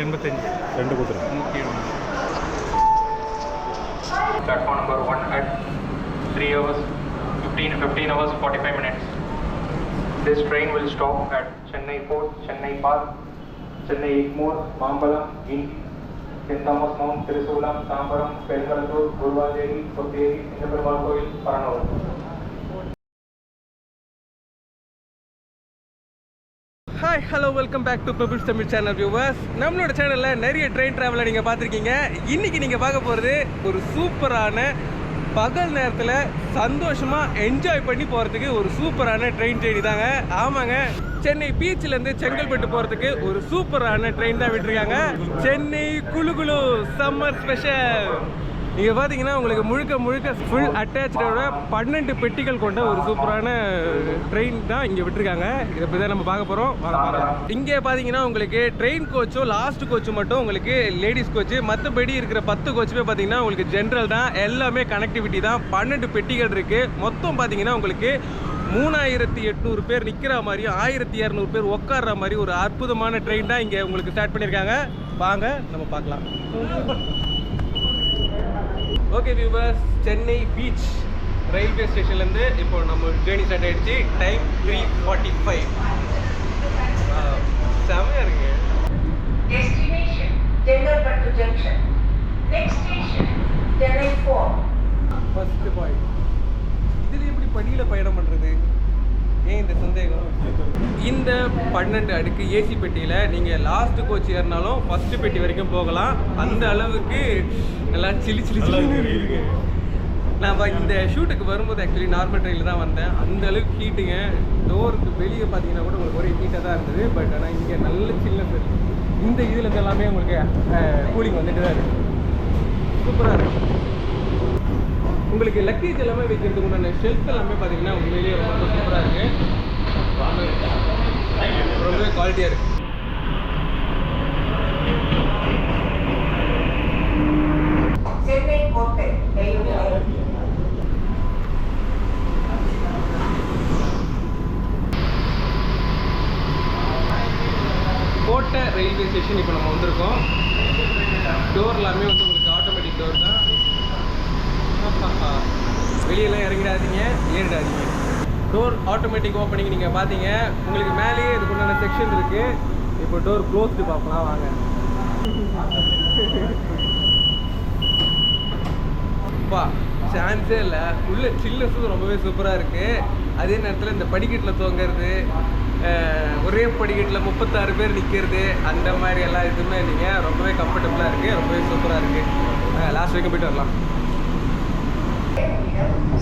എൺപത്തഞ്ച് രണ്ട് കുതിര platform number one at three hours fifteen fifteen hours forty five minutes this train will stop at Chennai fort Chennai park Chennai Egmore Mambalam Guindy saint thomas mount Tirusulam Tambaram Perungalathur Guduvanchery Potheri എന്നിവർ കോയിൽ പറഞ്ഞു hi hello welcome back to Pebbles Tamil channel viewers நம்மளோட சேனலில் நிறைய train ட்ராவலை நீங்கள் பார்த்துருக்கீங்க. இன்றைக்கி நீங்கள் பார்க்க போகிறது ஒரு சூப்பரான பகல் நேரத்தில் சந்தோஷமாக என்ஜாய் பண்ணி போகிறதுக்கு ஒரு சூப்பரான ட்ரெயின் ஜேர்னி தாங்க. ஆமாங்க சென்னை பீச்சிலேருந்து செங்கல்பட்டு போகிறதுக்கு ஒரு சூப்பரான ட்ரெயின் தான் விட்டுருக்காங்க. சென்னை குழு குழு சம்மர் ஸ்பெஷல் இங்கே பார்த்தீங்கன்னா உங்களுக்கு முழுக்க முழுக்க ஃபுல் அட்டாச்சோட பன்னெண்டு பெட்டிகள் கொண்ட ஒரு சூப்பரான ட்ரெயின் தான் இங்கே விட்டுருக்காங்க. இதை பற்றி தான் நம்ம பார்க்க போகிறோம் இங்கே பார்த்தீங்கன்னா உங்களுக்கு ட்ரெயின் கோச்சோ லாஸ்ட் கோச்சு மட்டும் உங்களுக்கு லேடிஸ் கோச்சு மற்றபடி இருக்கிற பத்து கோச்சுமே பார்த்தீங்கன்னா உங்களுக்கு ஜென்ரல் தான். எல்லாமே கனெக்டிவிட்டி தான். பன்னெண்டு பெட்டிகள் இருக்குது மொத்தம் பார்த்தீங்கன்னா உங்களுக்கு மூணாயிரத்தி எட்நூறு பேர் நிற்கிற மாதிரியும் ஆயிரத்தி இரநூறு பேர் உட்கார்ற மாதிரி ஒரு அற்புதமான ட்ரெயின் தான் இங்கே உங்களுக்கு ஸ்டார்ட் பண்ணியிருக்காங்க. வாங்க நம்ம பார்க்கலாம். Okay viewers Chennai beach railway ஸ்டேஷன்லேருந்து இப்போ நம்ம ஜேர்னி ஸ்டார்ட் ஆயிடுச்சு. டைம் த்ரீ ஃபார்ட்டி ஃபைவ் செமையாக இருக்குங்க station Chennai Fort. First point இதில் எப்படி படியில் பயணம் பண்ணுறது இந்த சந்தேகம். இந்த பன்னெண்டு அடுக்கு ஏசி பெட்டியில் நீங்கள் லாஸ்ட் கோச் ஏறினாலும் ஃபர்ஸ்ட் பெட்டி வரைக்கும் போகலாம். அந்த அளவுக்கு நல்லா சிலி சிலி சிலி இருக்கு நான் இந்த ஷூட்டுக்கு வரும்போது ஆக்சுவலி நார்மல் ட்ரெயினில் தான் வந்தேன். அந்த அளவுக்கு ஹீட்டுங்க டோருக்கு வெளியே பார்த்தீங்கன்னா கூட உங்களுக்கு ஒரே ஹீட்டாக தான் இருந்தது. பட் ஆனால் இங்கே நல்ல சில்னஸ் இருக்கு இந்த இதில் இருந்து எல்லாமே உங்களுக்கு கூலிங் வந்துட்டு தான் இருக்கு. சூப்பராக இருக்கு. உங்களுக்கு லக்கேஜ் எல்லாமே வைக்கிறதுக்கு உண்டான ஷெல்ஃப் எல்லாமே பார்த்தீங்கன்னா உண்மையிலேயே ரொம்ப சூப்பராக இருக்கு ரொம்பவே குவாலிட்டியாக இருக்கு Chennai Kotai Railway. Kottai railway station இப்போ நம்ம வந்திருக்கோம் டோர் எல்லாமே வந்து உங்களுக்கு ஆட்டோமேட்டிக் டோர் தான். வெளியெல்லாம் இறங்கிடாதீங்க ஏறிடாதீங்க. டோர் ஆட்டோமேட்டிக் ஓப்பனிங் நீங்கள் பார்த்தீங்க. உங்களுக்கு மேலேயே இதுக்குண்டான செக்ஷன் இருக்குது இப்போ டோர் க்ளோஸ்டு பார்க்கலாம் வாங்க. அப்பா சான்ஸே இல்லை. உள்ள சில்னஸும் ரொம்பவே சூப்பராக இருக்குது அதே நேரத்தில் இந்த படிக்கட்டில் தூங்குறது ஒரே படிக்கட்டில் முப்பத்தாறு பேர் நிற்கிறது அந்த மாதிரி எல்லா இதுவுமே நீங்கள் ரொம்பவே கம்ஃபர்டபுளாக இருக்குது ரொம்பவே சூப்பராக இருக்குது லாஸ்ட் வரைக்கும் போயிட்டு வரலாம்.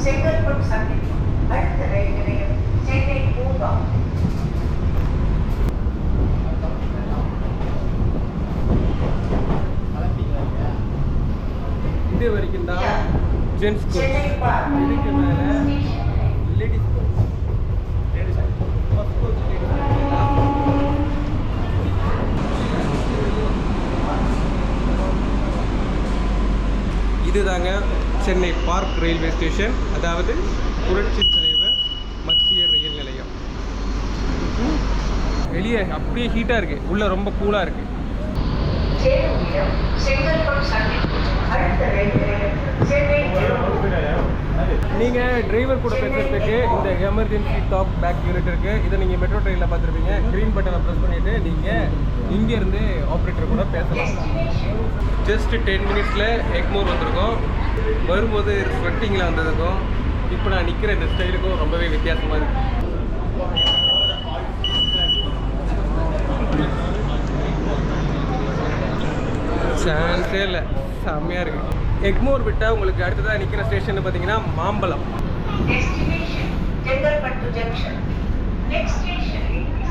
செங்கல்பட்டு சந்திப்பு அடுத்த ரயில் நிலையம் சென்னை பூங்கா இது வரைக்கும் தான் ஜென்ஸ் இதுக்கு மேலே ladies coach ladies first coach இதுதாங்க சென்னை பார்க் ரயில்வே ஸ்டேஷன் அதாவது புரட்சி தலைவர் மத்திய ரயில் நிலையம். வெளியே அப்படியே ஹீட்டாக இருக்குது உள்ளே ரொம்ப கூலாக இருக்குது நீங்கள் டிரைவர் கூட பேசுறதுக்கு இந்த எமர்ஜென்சி டாக் பேக் யூனிட் இருக்கு. இதை நீங்கள் மெட்ரோ ட்ரெயினில் பார்த்துருப்பீங்க. க்ரீன் பட்டனை ப்ரெஸ் பண்ணிட்டு நீங்கள் இங்கேருந்து ஆப்ரேட்டர் கூட பேசலாம். ஜஸ்ட் டென் மினிட்ஸில் எக்மோர் வந்திருக்கோம். வரும்போது ஸ்வெட்டிங்கில் வந்ததுக்கும் இப்போ நான் நிற்கிற இந்த ஸ்டைலுக்கும் ரொம்பவே வித்தியாசமாக இருக்கு. சான்ஸே இல்லை. செம்மையாக இருக்குது எக்மோர் விட்டால் உங்களுக்கு அடுத்ததாக நிற்கிற ஸ்டேஷன் பார்த்தீங்கன்னா மாம்பழம்.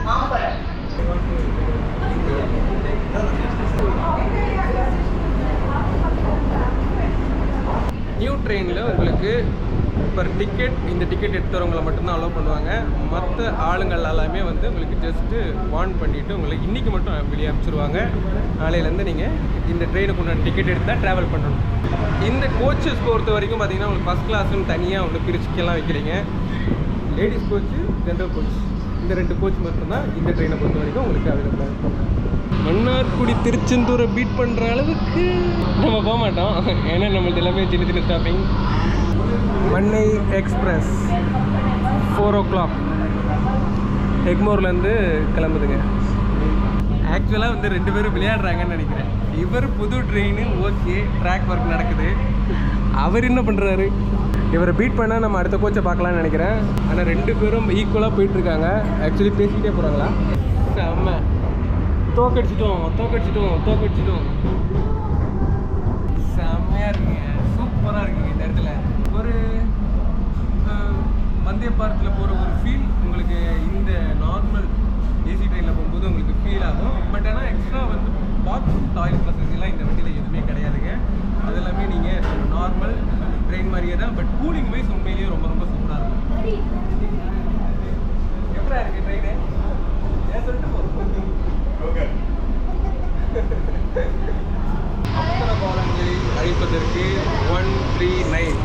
மாம்பழம். நியூ ட்ரெயினில் உங்களுக்கு பர் டிக்கெட் இந்த டிக்கெட் எடுத்தவங்களை மட்டும்தான் அலோவ் பண்ணுவாங்க. மற்ற ஆளுங்கள் எல்லாமே வந்து உங்களுக்கு ஜஸ்ட்டு வார்ன் பண்ணிவிட்டு உங்களுக்கு இன்றைக்கி மட்டும் வெளியே அனுப்பிச்சிருவாங்க. நாளையிலேருந்து நீங்கள் இந்த ட்ரெயினுக்கு உண்டான டிக்கெட் எடுத்து தான் ட்ராவல் பண்ணணும். இந்த கோச்சஸ் பொறுத்த வரைக்கும் பார்த்தீங்கன்னா உங்களுக்கு ஃபஸ்ட் கிளாஸ்னு தனியாக ஒன்று பிரிச்சுக்கெல்லாம் வைக்கிறீங்க. லேடிஸ் கோச்சு ஜென்ரல் கோச் இந்த ரெண்டு கோச் மட்டும்தான் இந்த ட்ரெயினை பொறுத்த வரைக்கும் உங்களுக்கு அவைலபிளாக இருக்கும். மன்னார்குடி திருச்செந்தூரை பீட் பண்ணுற அளவுக்கு நம்ம போக மாட்டோம் ஏன்னா நம்மளுக்கு எல்லாமே சின்ன சின்ன stopping Mannai express four o'clock எக்மோர்லேருந்து கிளம்புதுங்க ஆக்சுவலாக வந்து ரெண்டு பேரும் விளையாடுறாங்கன்னு நினைக்கிறேன். இவர் புது ட்ரெயின் ஓகே ட்ராக் ஒர்க் நடக்குது. அவர் என்ன பண்ணுறாரு இவரை பீட் பண்ணால் நம்ம அடுத்த கோச்சை பார்க்கலான்னு நினைக்கிறேன். ஆனால் ரெண்டு பேரும் ஈக்குவலாக போயிட்டுருக்காங்க ஆக்சுவலி பேசிக்கிட்டே போகிறாங்களா செம்ம. தோக்கடிச்சிட்டோம் தோக்கடிச்சிட்டோம் தோக்கடிச்சிட்டோம். செம்மையாக இருக்குங்க. சூப்பராக இருக்குங்க இந்த இடத்துல. ஒரு வந்தே பாரத்தில் போகிற ஒரு ஃபீல் உங்களுக்கு இந்த நார்மல் ஏசி ட்ரெயினில் போகும்போது உங்களுக்கு ஃபீல் ஆகும். பட் ஆனால் எக்ஸ்ட்ரா வந்து பாத்ரூம் டாய்லெட் வசதிலாம் இந்த வண்டியில் எதுவுமே கிடையாதுங்க. அது எல்லாமே நீங்கள் நார்மல் ட்ரெயின் மாதிரியே தான். பட் கூலிங் வைஸ் உண்மையிலேயே ரொம்ப ரொம்ப சூப்பராக இருக்கும். எப்படா இருக்கு ட்ரெயின் ஏன் சொல்லிட்டு போகிறோம் அப்சர பாலங்களில் அழைப்பதற்கு ஒன் த்ரீ நைன்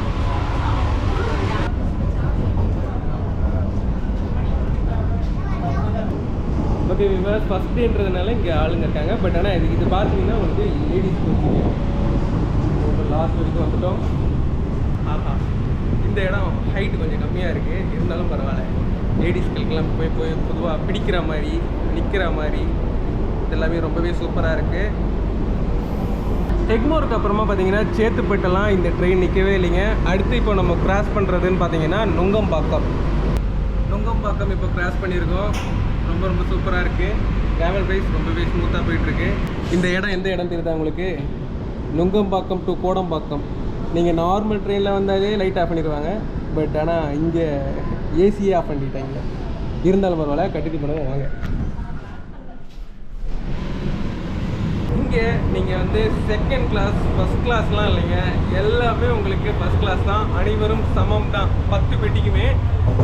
ஓகே விவாஸ் ஃபஸ்ட் டேன்றதுனால இங்கே ஆளுங்க இருக்காங்க. பட் ஆனால் இது இது பார்த்தீங்கன்னா வந்து லேடிஸ் கோச்சிங்க லாஸ்ட் வரைக்கும் வந்துட்டோம். ஆஹா. இந்த இடம் ஹைட் கொஞ்சம் கம்மியாக இருக்குது இருந்தாலும் பரவாயில்ல. லேடிஸ்களுக்கெல்லாம் போய் போய் பொதுவாக பிடிக்கிற மாதிரி நிற்கிற மாதிரி எல்லாமே ரொம்பவே சூப்பராக இருக்குது எக்மோருக்கு அப்புறமா பார்த்தீங்கன்னா சேத்துப்பட்டெல்லாம் இந்த ட்ரெயின் நிற்கவே இல்லைங்க. அடுத்து இப்போ நம்ம கிராஸ் பண்ணுறதுன்னு பார்த்தீங்கன்னா நுங்கம்பாக்கம். நுங்கம்பாக்கம் இப்போ கிராஸ் பண்ணியிருக்கோம். ரொம்ப ரொம்ப சூப்பராக இருக்குது ட்ராவல் ரைஸ் ரொம்பவே ஸ்மூத்தாக போயிட்டுருக்கு. இந்த இடம் எந்த இடம் தெரியுதா உங்களுக்கு? நுங்கம்பாக்கம் டு கோடம்பாக்கம். நீங்கள் நார்மல் ட்ரெயினில் வந்தாலே லைட் ஆஃப் பண்ணிடுவாங்க. பட் ஆனால் இங்கே ஏசியே ஆஃப் பண்ணிட்டாங்க. இருந்தாலும் பரவாயில்ல கட்டிட்டு போனவங்க வாங்க. இங்கே நீங்கள் வந்து செகண்ட் கிளாஸ் ஃபஸ்ட் கிளாஸ்லாம் இல்லைங்க. எல்லாமே உங்களுக்கு ஃபஸ்ட் கிளாஸ் தான். அனைவரும் சமம் தான். பத்து பெட்டிக்குமே.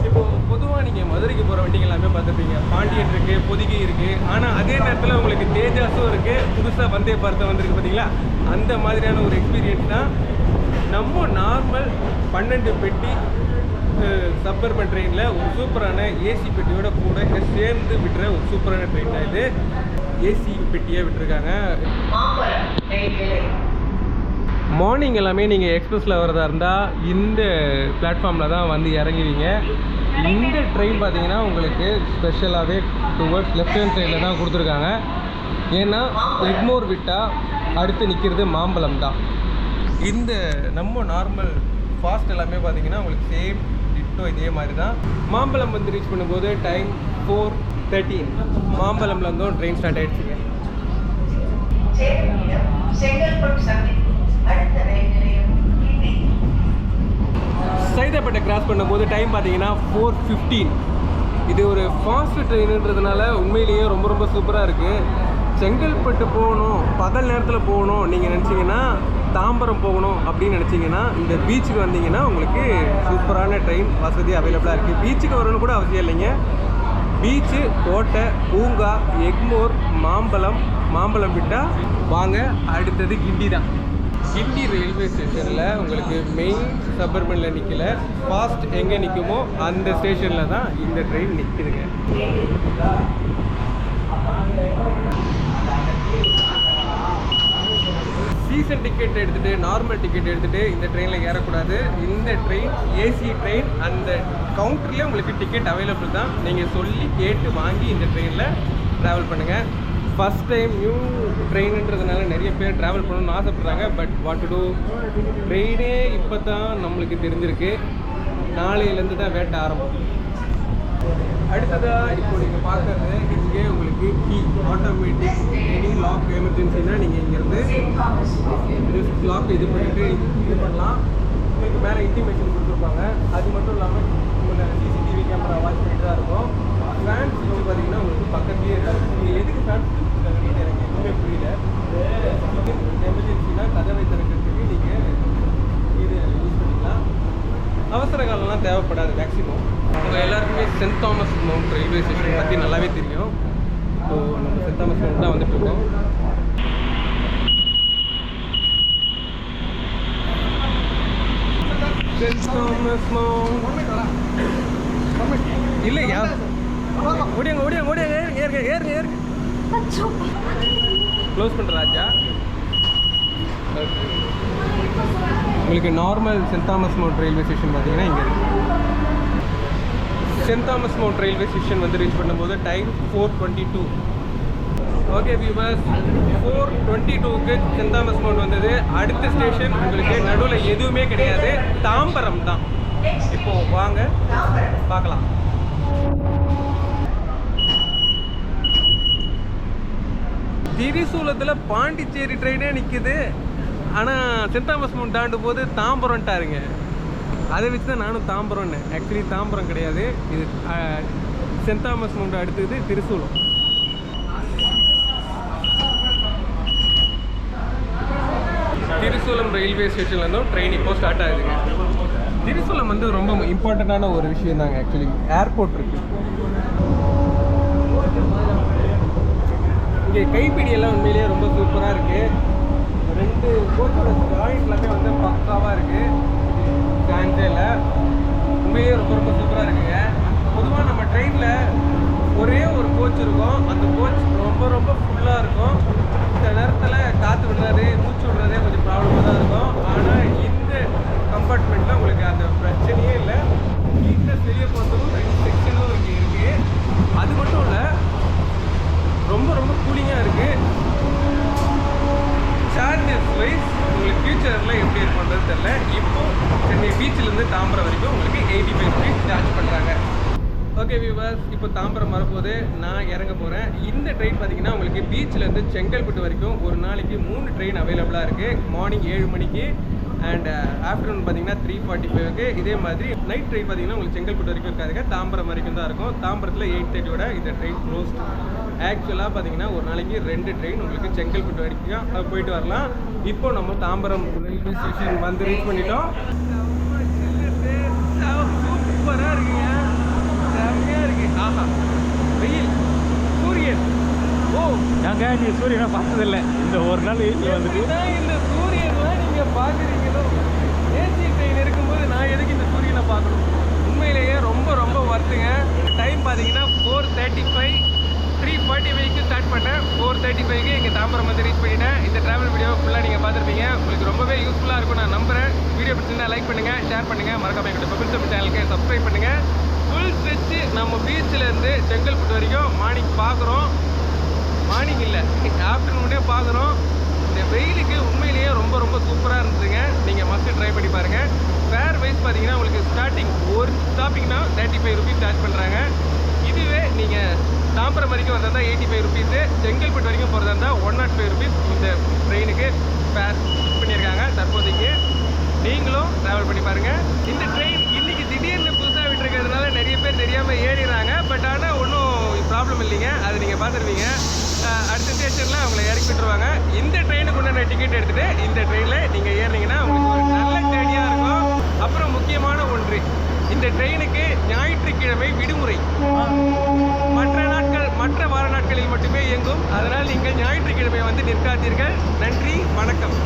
இப்போது பொதுவாக நீங்கள் மதுரைக்கு போகிற வண்டிங்க எல்லாமே பார்த்துருப்பீங்க. பாண்டியன் இருக்குது பொதிகை இருக்குது ஆனால் அதே நேரத்தில் உங்களுக்கு தேஜாஸும் இருக்குது புதுசாக வந்தே பார்த்த வந்திருக்கு பார்த்தீங்களா அந்த மாதிரியான ஒரு எக்ஸ்பீரியன்ஸ் தான். நம்ம நார்மல் பன்னெண்டு பெட்டி சப்பர்பன் ட்ரெயினில் ஒரு சூப்பரான ஏசி பெட்டியோட கூட சேர்ந்து விடுற ஒரு சூப்பரான ட்ரெயின் தான் இது. ஏசி பெட்டியே விட்டுருக்காங்க. மார்னிங் எல்லாமே நீங்கள் எக்ஸ்பிரஸில் வரதா இருந்தால் இந்த பிளாட்ஃபார்மில் தான் வந்து இறங்குவீங்க. இந்த ட்ரெயின் பார்த்தீங்கன்னா உங்களுக்கு ஸ்பெஷலாகவே டுவர்ட்ஸ் லெஃப்ட் ஹேண்ட் சைடில் தான் கொடுத்துருக்காங்க. ஏன்னா எக்மோர் விட்டால் அடுத்து நிற்கிறது மாம்பழம் தான். இந்த நம்ம நார்மல் ஃபாஸ்ட் எல்லாமே பார்த்தீங்கன்னா உங்களுக்கு சேம் டிட்டோ இதே மாதிரி தான். மாம்பழம் வந்து ரீச் பண்ணும்போது டைம் ஃபோர் தேர்ட்டீன் மாம்பழம்ல இருந்தும் ட்ரெயின் ஸ்டார்ட் ஆகிடுச்சுங்க சைதாப்பேட்டை கிராஸ் பண்ணும்போது டைம் பார்த்தீங்கன்னா ஃபோர் ஃபிஃப்டீன் இது ஒரு ஃபாஸ்ட் ட்ரெயினுன்றதுனால உண்மையிலேயே ரொம்ப ரொம்ப சூப்பராக இருக்குது செங்கல்பட்டு போகணும் பகல் நேரத்தில் போகணும் நீங்கள் நினச்சிங்கன்னா தாம்பரம் போகணும் அப்படின்னு நினச்சிங்கன்னா இந்த பீச்சுக்கு வந்தீங்கன்னா உங்களுக்கு சூப்பரான ட்ரெயின் வசதி அவைலபிளாக இருக்குது பீச்சுக்கு வரணும்னு கூட அவசியம் இல்லைங்க. பீச்சு கோட்டை பூங்கா எக்மோர் மாம்பழம் மாம்பழம் விட்டால் வாங்க அடுத்தது கிண்டி தான். கிண்டி ரயில்வே ஸ்டேஷனில் உங்களுக்கு மெயின் சபர்மனில் நிற்கல ஃபாஸ்ட் எங்கே நிற்குமோ அந்த ஸ்டேஷனில் தான் இந்த ட்ரெயின் நிற்குதுங்க சீசன் டிக்கெட் எடுத்துகிட்டு நார்மல் டிக்கெட் எடுத்துகிட்டு இந்த ட்ரெயினில் ஏறக்கூடாது. இந்த ட்ரெயின் ஏசி ட்ரெயின் அந்த கவுண்டர்லேயே உங்களுக்கு டிக்கெட் அவைலபிள் தான். நீங்கள் சொல்லி கேட்டு வாங்கி இந்த ட்ரெயினில் ட்ராவல் பண்ணுங்கள் ஃபஸ்ட் டைம் நியூ ட்ரெயின்ன்றதுனால நிறைய பேர் ட்ராவல் பண்ணணும்னு ஆசைப்பட்றாங்க. பட் வாட் டு டூ ட்ரெயினே இப்போ தான் நம்மளுக்கு தெரிஞ்சிருக்கு. நாளையிலேருந்து தான் வேட்ட ஆரம்பம். அடுத்ததாக இப்போ நீங்கள் பார்க்குறது இங்கே உங்களுக்கு கீ ஆட்டோமேட்டிக் எனி லாக் எமர்ஜென்சினா நீங்கள் இங்கேருந்து லாக் இது பண்ணிட்டு இது பண்ணலாம். உங்களுக்கு மேலே இன்டிமேஷன் கொடுத்துருப்பாங்க. அது மட்டும் இல்லாமல் உங்களை சிசிடிவி கேமரா வாட்ச் பண்ணிட்டு தான் இருக்கும். ஃபேன்ஸ் வந்து பார்த்தீங்கன்னா உங்களுக்கு பக்கத்துலேயே இருக்கும் நீங்கள் எதுக்கு ஃபேன்ஸ் கொடுத்துருக்காங்கன்னு எனக்கு எதுவுமே புரியல. எமர்ஜென்சினா கதவை திறக்கிறதுக்கு நீங்கள் இது யூஸ் பண்ணிக்கலாம். அவசர காலம்லாம் தேவைப்படாது மேக்ஸிமம் உங்கள் எல்லாருக்குமே saint Thomas mount railway station பற்றி நல்லாவே தெரியும். ஸோ நம்ம சென்ட் தாமஸ் மவுண்ட் தான் வந்துட்டு இருக்கோம். Saint Thomas mount. இல்லையா? ஓடியாங்க ஓடியாங்க ஓடியாங்க ஏறுங்க ஏறுங்க ஏறுங்க. க்ளோஸ் பண்ணுற ராஜா. உங்களுக்கு normal Saint Thomas Mount railway station பார்த்தீங்கன்னா இங்கே இருக்குது Saint Thomas Mount railway station வந்து ரீச் பண்ணும்போது time four twenty two okay viewers four twenty டூக்கு சென்ட் தாமஸ் மவுண்ட் வந்தது. அடுத்த ஸ்டேஷன் உங்களுக்கு நடுவில் எதுவுமே கிடையாது. தாம்பரம் தான். இப்போது வாங்க பார்க்கலாம். திரிசூலத்தில் பாண்டிச்சேரி ட்ரெயினே நிற்குது ஆனால் சென்ட் தாமஸ் மவுண்ட் தாண்டும் போது தாம்பரம்ட்டாருங்க அதை வச்சு தான் நானும் தாம்பரம்னேன் ஆக்சுவலி தாம்பரம் கிடையாது. இது சென்ட் தாமஸ் மவுண்ட் அடுத்தது திருசூலம். திருசூலம் ரயில்வே ஸ்டேஷன்லேருந்தும் ட்ரெயின் இப்போ ஸ்டார்ட் ஆகுதுங்க. திருசூலம் வந்து ரொம்ப இம்பார்ட்டண்ட்டான ஒரு விஷயம் தாங்க ஆக்சுவலி ஏர்போர்ட் இருக்குது இங்கே கைப்பிடி எல்லாம் உண்மையிலேயே ரொம்ப சூப்பராக இருக்குது ரெண்டு கோச்சோட ஜாயிண்ட் எல்லாமே வந்து பக்காவாக இருக்குது சான்ஸே இல்லை உண்மையே ரொம்ப ரொம்ப சூப்பராக இருக்குங்க. பொதுவாக நம்ம ட்ரெயினில் ஒரே ஒரு கோச் இருக்கும். அந்த கோச் ரொம்ப ரொம்ப ஃபுல்லாக இருக்கும். சில நேரத்தில் காற்று விடுறது மூச்சு விடுறதே கொஞ்சம் ப்ராப்ளம் தான் இருக்கும் ஆனால் இந்த கம்பார்ட்மெண்ட்டில் உங்களுக்கு அந்த பிரச்சனையே இல்லை நீட்னஸ் வெளியே போகிறதுக்கும் ரெண்டு செக்ஷனும் இங்கே இருக்குது அது மட்டும் இல்லை ரொம்ப ரொம்ப கூலிங்காக இருக்குது சார்ஜஸ் வைஸ் உங்களுக்கு ஃபியூச்சரில் எப்படி இருக்குன்றது தெரியல இப்போ சென்னை பீச்சிலேருந்து தாம்பரம் வரைக்கும் உங்களுக்கு எயிட்டி ஃபைவ் ருபீஸ் சார்ஜ் பண்ணுறாங்க ஓகே வியூவர்ஸ் இப்போ தாம்பரம் வரும்போது நான் இறங்க போகிறேன் இந்த ட்ரெயின் பார்த்தீங்கன்னா உங்களுக்கு பீச்சிலேருந்து செங்கல்பட்டு வரைக்கும் ஒரு நாளைக்கு மூணு ட்ரெயின் அவைலபிளாக இருக்குது மார்னிங் ஏழு மணிக்கு அண்ட் ஆஃப்டர்நூன் uh, பார்த்தீங்கன்னா த்ரீ ஃபார்ட்டி ஃபைவ்க்கு இதே மாதிரி நைட் ட்ரெயின் பார்த்தீங்கன்னா உங்களுக்கு செங்கல்பட்டு வரைக்கும் இருக்காதுங்க. தாம்பரம் வரைக்கும் தான் இருக்கும். தாம்பரத்தில் எயிட் தேர்ட்டியோட இந்த ட்ரெயின் க்ளோஸ் ஆக்சுவலாக பார்த்தீங்கன்னா ஒரு நாளைக்கு ரெண்டு ட்ரெயின் உங்களுக்கு செங்கல்பட்டு வரைக்கும் போயிட்டு வரலாம். இப்போ நம்ம தாம்பரம் ரயில்வே ஸ்டேஷன் வந்து ரீச் பண்ணிட்டோம். சூப்பராக இருக்குங்க செம்மையாக இருக்கு ஆஹா வெயில் சூரியன் ஓ நாங்க நீ சூரியனை பார்த்ததில்ல. இந்த ஒரு நாள் வீட்டில் வந்துட்டு. இந்த சூரியன்லாம் நீங்க பாக்குறீங்களோ ஏசி ட்ரெயின் இருக்கும்போது நான் எதுக்கு இந்த சூரியனை பார்க்கணும்? உண்மையிலேயே ரொம்ப ரொம்ப ஒர்த்துங்க டைம் பார்த்தீங்கன்னா four thirty five three forty ஃபைவ்க்கு ஸ்டார்ட் பண்ணேன். ஃபோர் தேர்ட்டி ஃபைவ்க்கு இங்கே தாம்பரம் வந்து ரீச் பண்ணிட்டேன். இந்த ட்ராவல் வீடியோ ஃபுல்லாக நீங்கள் பார்த்துருப்பீங்க. உங்களுக்கு ரொம்பவே யூஸ்ஃபுல்லாக இருக்கும் நான் நம்புறேன். வீடியோ பிடிச்சிருந்தா லைக் பண்ணுங்கள் ஷேர் பண்ணுங்கள் மறக்காம எங்களோட பபிள் சேனலுக்கு சப்ஸ்கிரைப் பண்ணுங்கள் ஃபுல் ஸ்ட்ரெச்சு நம்ம பீச்சிலேருந்து செங்கல்பட்டு வரைக்கும் மார்னிங் பார்க்குறோம். மார்னிங் இல்லை. ஆஃப்டர்நூனே பார்க்குறோம் இந்த வெயிலுக்கு உண்மையிலேயே ரொம்ப ரொம்ப சூப்பராக இருந்துச்சுங்க. நீங்கள் மஸ்ட் ட்ரை பண்ணி பாருங்கள் ஃபேர் வைஸ் பார்த்தீங்கன்னா உங்களுக்கு ஸ்டார்டிங் ஒரு ஸ்டாப்பிங்னா தேர்ட்டி ஃபைவ் ருபீஸ் சார்ஜ் பண்ணுறாங்க இதுவே நீங்கள் தாம்பரம் வரைக்கும் வந்தா எயிட்டி ஃபைவ் ருபீஸு செங்கல்பட்டு வரைக்கும் போகிறதா இருந்தால் one nought oh five rupees இந்த ட்ரெயினுக்கு ஃபேர் பண்ணியிருக்காங்க தற்போதைக்கு நீங்களும் ட்ராவல் பண்ணி பாருங்க. இந்த ட்ரெயின் இன்றைக்கி திடீர்னு புதுசாக விட்டுருக்கிறதுனால நிறைய பேர் தெரியாமல் ஏறிடுறாங்க. பட் ஆனால் ஒன்றும் ப்ராப்ளம் இல்லைங்க. அது நீங்கள் பார்த்துருவீங்க அடுத்த ஸ்டேஷனில் அவங்கள இறக்கி விட்டுருவாங்க இந்த ட்ரெயினுக்கு உண்டான டிக்கெட் எடுத்துகிட்டு இந்த ட்ரெயினில் நீங்கள் ஏறினீங்கன்னா உங்களுக்கு ஒரு நல்ல ஜேர்னியாக இருக்கும். அப்புறம் முக்கியமான ஒன்று இந்த ட்ரெயினுக்கு ஞாயிற்றுக்கிழமை விடுமுறை. மற்ற நாட்கள் மற்ற வார நாட்களில் மட்டுமே இயங்கும். அதனால் நீங்கள் ஞாயிற்றுக்கிழமை வந்து நிற்காதீர்கள். நன்றி வணக்கம்.